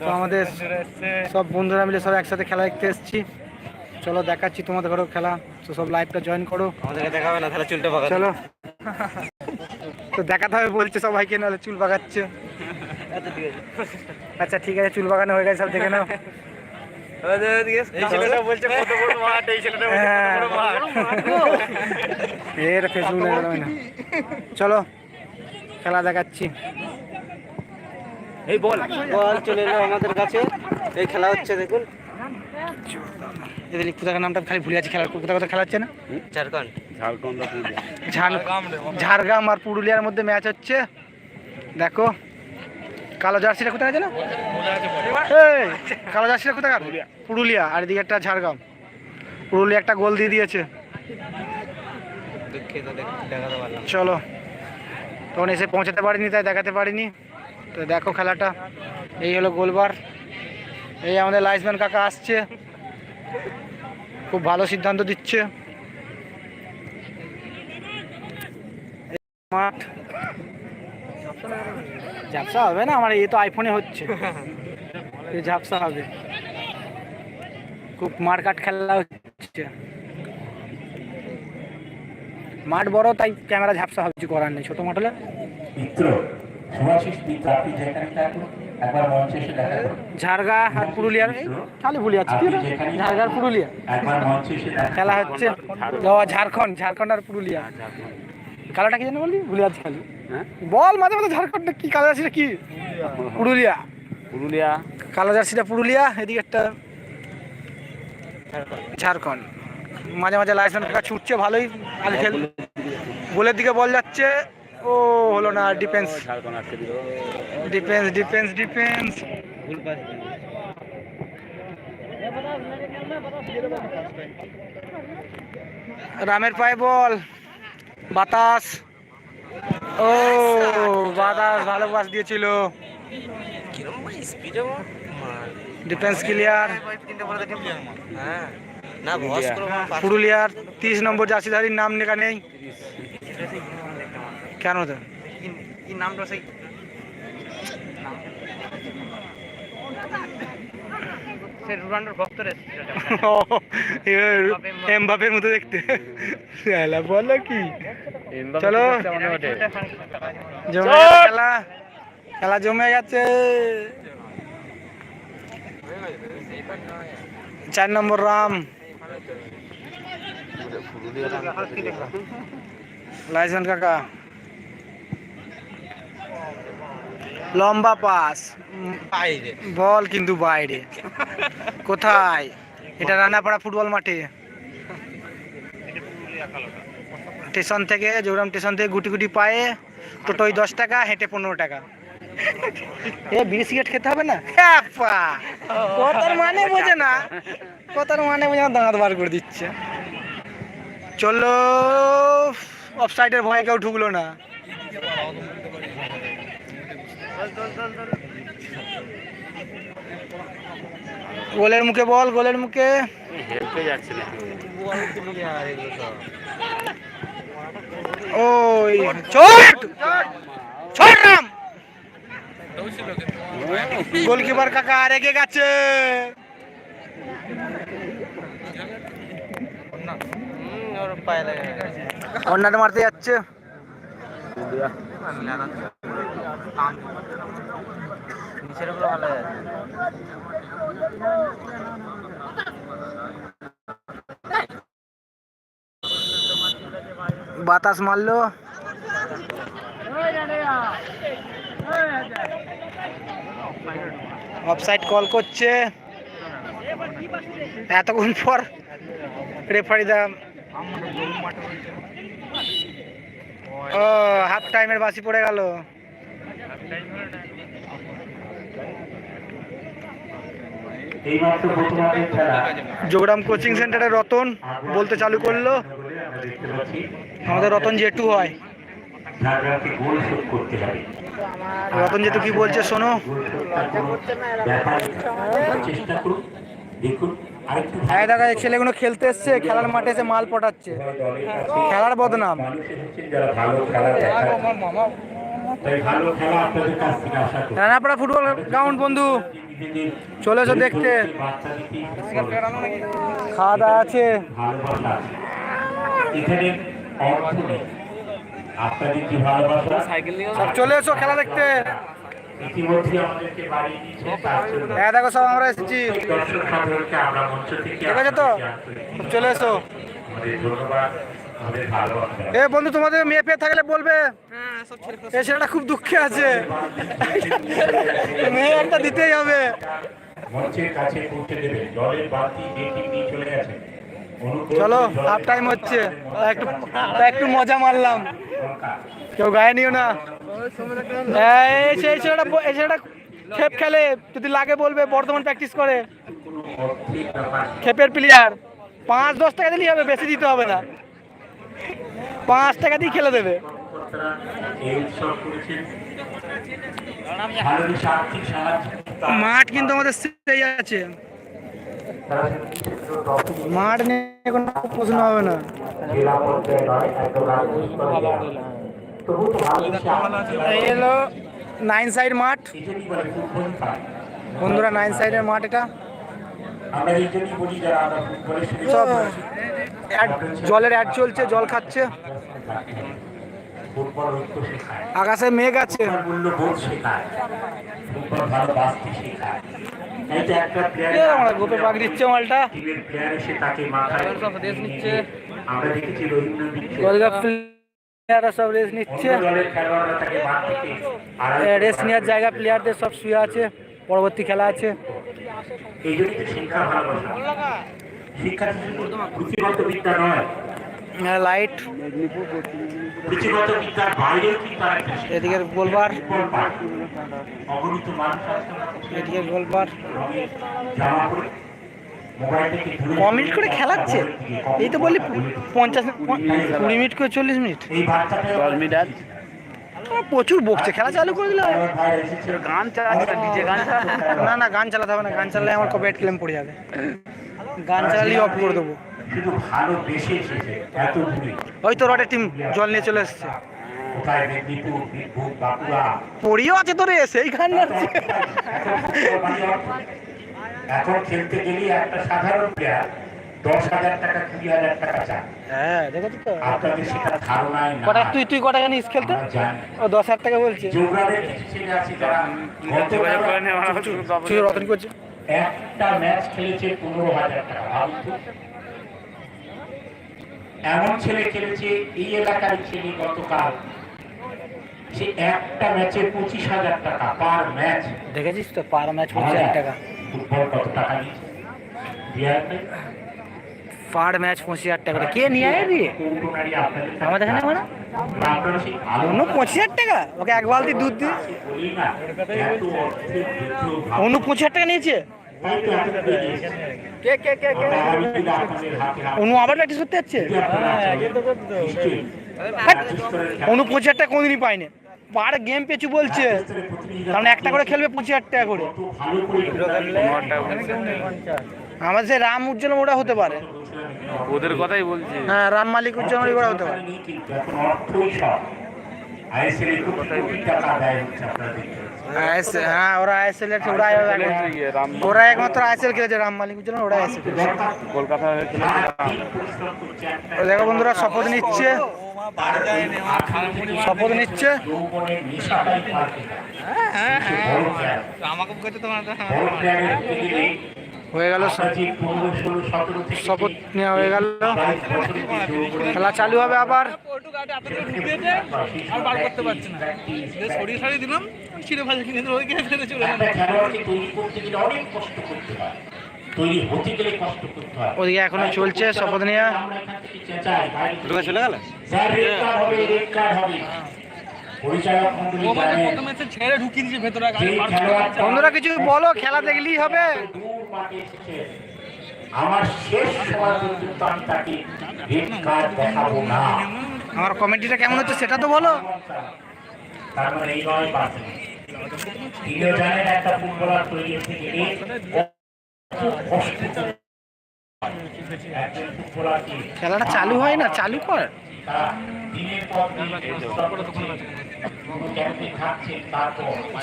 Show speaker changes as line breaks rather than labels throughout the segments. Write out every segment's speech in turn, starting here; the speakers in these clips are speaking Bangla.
তো আমাদের সব বন্ধুরা মিলে সব একসাথে খেলা দেখতে এসেছি। চলো দেখাচ্ছি তোমাদের ঘরেও খেলা। তো সব লাইভটা জয়েন করো।
আমাদেরকে দেখাবে না তাহলে চুলটা পাকা
চলো। তো দেখাতে হবে বলছে সবাইকে নাহলে চুল বাগাচ্ছে
আচ্ছা ঠিক আছে
চুল বাগানো হয়ে গেছে সব দেখে নাও। এর ফেসবুক চলো খেলা দেখাচ্ছি।
এই বল। বল চলে এলো আমাদের কাছে। এই খেলা হচ্ছে দেখুন।
এদের কোথাকার নামটা খালি ভুলে যাচ্ছি খেলা কোথা কোথা খেলা হচ্ছে না
ঝাড়খণ্ড।
ঝাড়গ্রাম আর পুরুলিয়ার মধ্যে ম্যাচ হচ্ছে। দেখো কালো জার্সিটা কোথায় আছে না? কালো জার্সিটা কোথায় পুরুলিয়া। আর এদিকে একটা ঝাড়গ্রাম। পুরুলিয়া একটা গোল দিয়ে দিয়েছে।
দুঃখিত দেখ- দেখাতে পারলাম
চলো। তখন এসে পৌঁছাতে পারিনি তাই দেখাতে পারিনি। তো দেখো খেলাটা। এই হলো গোলবার। এই আমাদের লাইসম্যান কাকা আসছে। খুব ভালো সিদ্ধান্ত দিচ্ছে। এই মাঠ ঝাপসা হবে না? আমার এই তো আইফোনে হচ্ছে। এই ঝাপসা হবে। খুব মারকাট খেলা হচ্ছে। মাঠ বড় তাই ক্যামেরা ঝাপসা হবে কিছু করার নেই। ছোট মাঠ হলে?
মিত্র। শুভাশিস আপনি যেখানে থাকুন একবার মঞ্চে এসে দেখা করুন
ঝাড়গা আর পুরুলিয়ার এই খালি ভুলে যাচ্ছি কি ওটা? পুরুলিয়া।
একবার মঞ্চে এসে
খেলা হচ্ছে। ও, ঝাড়খণ্ড ঝাড়খণ্ড আর পুরুলিয়া। কালাটা কি জানো বললি? ভুলে যাচ্ছি খালি। বল মাঝে মাঝে ঝাড়খণ্ড কি কালো জার্সিটা কি? পুরুলিয়া।
পুরুলিয়া।
কালো জার্সিটা পুরুলিয়া এদিকে একটা ঝাড়খণ্ড। মাঝে মাঝে লাইসেন্স কাকা ছুটছে ভালোই আগে খেল গোলের দিকে বল যাচ্ছে। ও হলো না ডিফেন্স ডিফেন্স ডিফেন্স ডিফেন্স রামের পায়ে বল। বাতাস। ও বাতাস ভালো পাস দিয়েছিল। ডিফেন্স ক্লিয়ার
হ্যাঁ। করো
পুরুলিয়ার তিরিশ নম্বর জার্সিধারীর নাম লেখা নেই। কেন তো
কি নামটা সেই
এমবাপের মতো দেখতে। বলো কি? চলো। জমে গেছে খেলা। খেলা জমে গেছে। চার নম্বর রাম। লাইসেন্স কাকা। লম্বা পাস।
বাইরে।
বল কিন্তু বাইরে। কোথায়? এটা রান্নাপাড়া ফুটবল মাঠে। স্টেশন থেকে জোরাম স্টেশন থেকে গুটি গুটি পায়ে টোটোই দশ টাকা হেঁটে পনেরো টাকা। এ বিড়ি সিগারেট খেতে হবে না? হ্যাপা! কথার মানে বোঝে না। কথার মানে বোঝে না দাঁত বার করে দিচ্ছে। চলো অফসাইডের ভয়ে কেউ ঢুকলো না। গোলের মুখে বল গোলের মুখে।
হেলতে যাচ্ছে না।
ওই ছোট! ছোট রাম! গোলকিপার কাকা আর এগিয়ে গেছে। কর্নার মারতে যাচ্ছে।
নিচেরগুলো ভালো
বাতাস মারলো। অফসাইড কল করছে। এতক্ষণ পর রেফারি দা ও হাফ টাইমের বাসি পড়ে গেল। যোগরাম কোচিং সেন্টারে রতন বলতে চালু করল। আমাদের রতন জেটু হয়। রতন জেটু কি বলছে শোনো? এই দেখা এই ছেলেগুলো খেলতে এসছে খেলার মাঠে এসে মাল পটাচ্ছে। খেলার বদনাম। রানাপাড়া ফুটবল গ্রাউন্ড বন্ধু। চলে এসো দেখতে। খাওয়া দাওয়া আছে। চলে এসো খেলা দেখতে। হ্যাঁ দেখো সব আমরা এসেছি। ঠিক আছে তো? চলে এসো।
ধন্যবাদ।
এ বন্ধু তোমাদের মেয়ে পেয়ে থাকলে বলবে। এ ছেলেটা খুব দুঃখে আছে। মেয়ে একটা দিতেই হবে।
মঞ্চের কাছে পৌঁছে দেবে। জলের বালতি বেটি নিয়ে চলে গেছে।
চলো হাফ টাইম হচ্ছে। তা একটু তা একটু মজা মারলাম। কেউ গায়ে নিও না। এই সেই ছেলেটা এই ছেলেটা খেপ খেলে। যদি লাগে বলবে বর্তমান প্র্যাকটিস করে। খেপের প্লেয়ার পাঁচ দশ টাকা দিলেই হবে বেশি দিতে হবে না। পাঁচ টাকা দিয়ে খেলে দেবে। মাঠ কিন্তু আমাদের সেই আছে। মাঠ নিয়ে কোনো প্রশ্ন হবে না। হলো নাইন সাইড মাঠ। বন্ধুরা নাইন সাইডের মাঠ এটা। সব জলের অ্যাড চলছে, জল খাচ্ছে। আকাশে মেঘ আছে। সব রেস নিচ্ছে
অন্য দলের খেলোয়াড়রা তাকে মাঠ থেকে আড়াই
রেস নেওয়ার জায়গা প্লেয়ারদের সব শুয়ে আছে। পরবর্তী খেলা আছে।
শিক্ষা ভালোবাসা শিক্ষা শুধু পুঁথিগত বিদ্যা নয়
লাইট
পুঁথিগত বিদ্যার বাইরেও কিন্তু
এদিকে গোলবার
ফুটবল পায়। অগণিত মানুষ
এদিকে গোলবার।
জামা পরে মোবাইল থেকে
করে খেলাচ্ছে? এই তো বললি পঞ্চাশ কুড়ি মিনিট করে চল্লিশ মিনিট।
দশ মিনিট
প্রচুর বকছে। খেলা চালু করে দিলে
গান চালাচ্ছে ডিজে গান
না না গান চালাতে হবে না। গান চালালে আমার কপিরাইট ক্লেম পড়ে যাবে। গান চালালেই অফ করে দেবো।
শুধু ভালো বেশি এসেছে এত দূরে
ওই তো রটের টিম জল নিয়ে চলে এসছে।
কোথায় মেদিনীপুর বীরভূম বাঁকুড়া?
পড়িও আছে তো রে সেই গান
এখন খেলতে গেলে একটা সাধারণ প্লেয়ার দশ হাজার টাকা কুড়ি হাজার টাকা চায়।
হ্যাঁ দেখেছি তো?
আপনাদের সেটা না।
কটা তুই তুই কটা জানিস খেলতে?
আমরা
ও দশ হাজার টাকা বলছে।
যোগরানের আছে যারা
যোগাযোগ
রতন করছে।
একটা ম্যাচ খেলেছে পনেরো হাজার টাকা এমন ছেলে খেলেছে এই এলাকার ছেলে গতকাল সে একটা ম্যাচে পঁচিশ হাজার টাকা পার ম্যাচ।
দেখেছিস তো পার ম্যাচ পঁচিশ হাজার টাকা।
ফুটবল কত টাকা
পার ম্যাচ পঁচিশ হাজার টাকা। কে নিয়ে আয় আমাদের এখানে মানে। অন্য পঁচিশ হাজার টাকা? ওকে এক বালতি দুধ দি।
বলি না এত অর্থের বৃদ্ধ ভাব।
অন্য পঁচিশ হাজার টাকা নিয়েছে? কে কে কে অনু আবার প্র্যাকটিস করতে যাচ্ছে?
খেলা-
অনু পঁচিশ হাজার টাকা কোনদিনই পায়নি। পার গেম পেছু বলছে। কারণ একটা করে খেলবে পঁচিশ হাজার টাকা করে। রাম উজ্জ্বল ওটা হতে পারে।
ওদের কথাই বলছি।
হ্যাঁ রাম মালিক উজ্জ্বল ওটা হতে পারে। হ্যাঁ ওরা আইএসএল এর ওরা ওরা একমাত্র আইএসএল খেলেছে রাম মালিক উজ্জ্বল ওরা আইএসএল
কলকাতা
দেখো বন্ধুরা শপথ নিচ্ছে।
তার এই আঠারো থেকে
শপথ নিচ্ছে
যৌবনের
হয়ে গেল
আমরা যে 15, 16, 17 থেকে
শপথ নেওয়া হয়ে গেল।
22 বছরের যে যৌবনের
খেলা চালু হবে আবার।
হয়। হয়।
ওদিকে এখনও চলছে শপথ নেওয়া
চলে গেল?
বন্ধুরা কিছু বলো খেলা দেখলেই হবে?
আমার শেষ সময় পর্যন্ত আমি তাকে রেড কার্ড দেখাবো না।
আমার কমেন্টিটা কেমন হচ্ছে সেটা তো বলো।
তার মানে এই নয় পার্সেন্ট তিনিও জানেন একটা ফুটবলার তৈরি হতে গেলে কত কষ্ট একজন ফুটবলারকে
খেলাটা চালু হয় না চালু কর।
দিনের পর দিন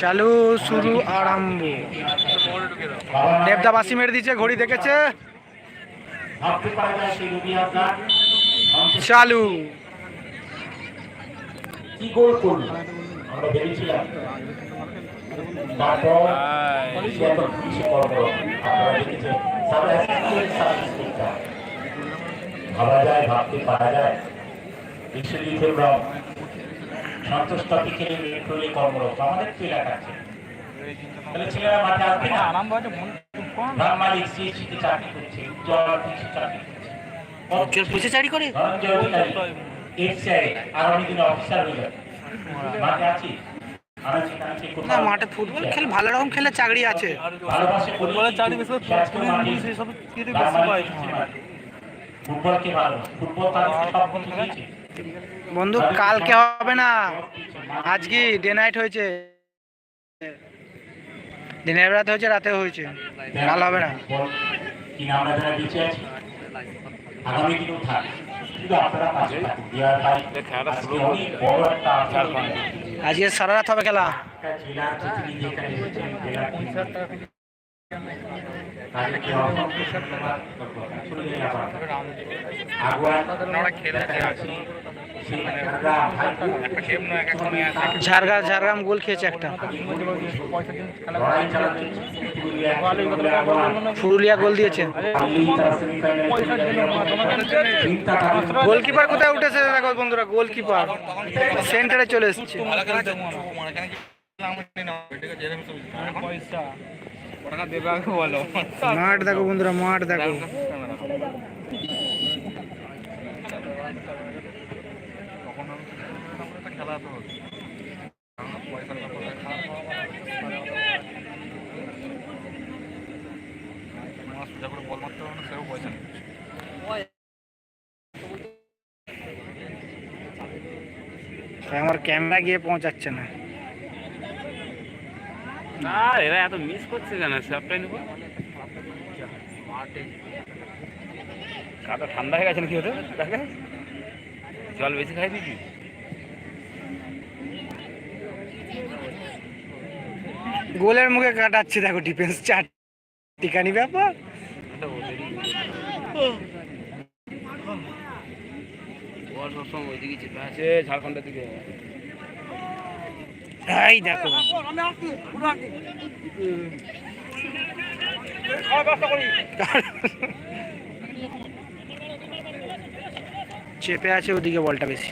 চালু শুরু আরম্ভ। দেবদা বাসি মেরে দিচ্ছে ঘড়ি দেখেছে। চালু।
কি গোল করল? আমরা ভেবেছিলাম। তারপর সে এত আপনারা দেখেছেন সাব অ্যাসিস্ট্যান্ট সাব ইন্সপেক্টর ভাবা যায় ভাবতে পারা যায়। বিশ্বজিৎ সন্তোষ ট্রফি মেট্রোলে কর্মরত। আমাদের তো এলাকার তাহলে ছেলেরা মাঠে আসবে না? গ্রাম মালিক সিএসসিতে চাকরি করছে উজ্জ্বল করছে।
করে?
ধনঞ্জয় অধিকারী এফসিআই আগামী দিনে অফিসার হয়ে যাবে। মাঠে আছি?
না মাঠে ফুটবল খেল ভালো রকম খেলে চাকরি আছে।
ফুটবলের চাকরি বেশি পাই
হচ্ছে ভালো ফুটবল তার সব কিছু
বন্ধু কালকে হবে না। আজকে ডে নাইট হয়েছে। দিনের রাতে হয়েছে রাতে হয়েছে। কাল হবে না।
আজকে
সারা রাত হবে খেলা।
একটা ঝাড়গ্রাম
ঝাড়গ্রাম গোল খেয়েছে একটা।
পুরুলিয়া
গোল দিয়েছে। গোলকিপার কোথায় উঠেছে দেখো বন্ধুরা, গোলকিপার। সেন্টারে চলে এসেছে। মাঠ দেখো বন্ধুরা, মাঠ দেখো। আমার ক্যামেরা গিয়ে পৌঁছাচ্ছে না।
না, এরা এত মিস করছে কেন? স্যাপটাই নেব। কাদা ঠান্ডা হয়ে গেছে নাকি ওটা দেখে। জল বেশি খাই দিবি
গোলের মুখে কাটাচ্ছে, দেখো ডিফেন্স চার টিকানি ব্যাপার।
ঝাড়খণ্ডের দিকে
এই দেখো। চেপে আছে ওদিকে বলটা বেশি।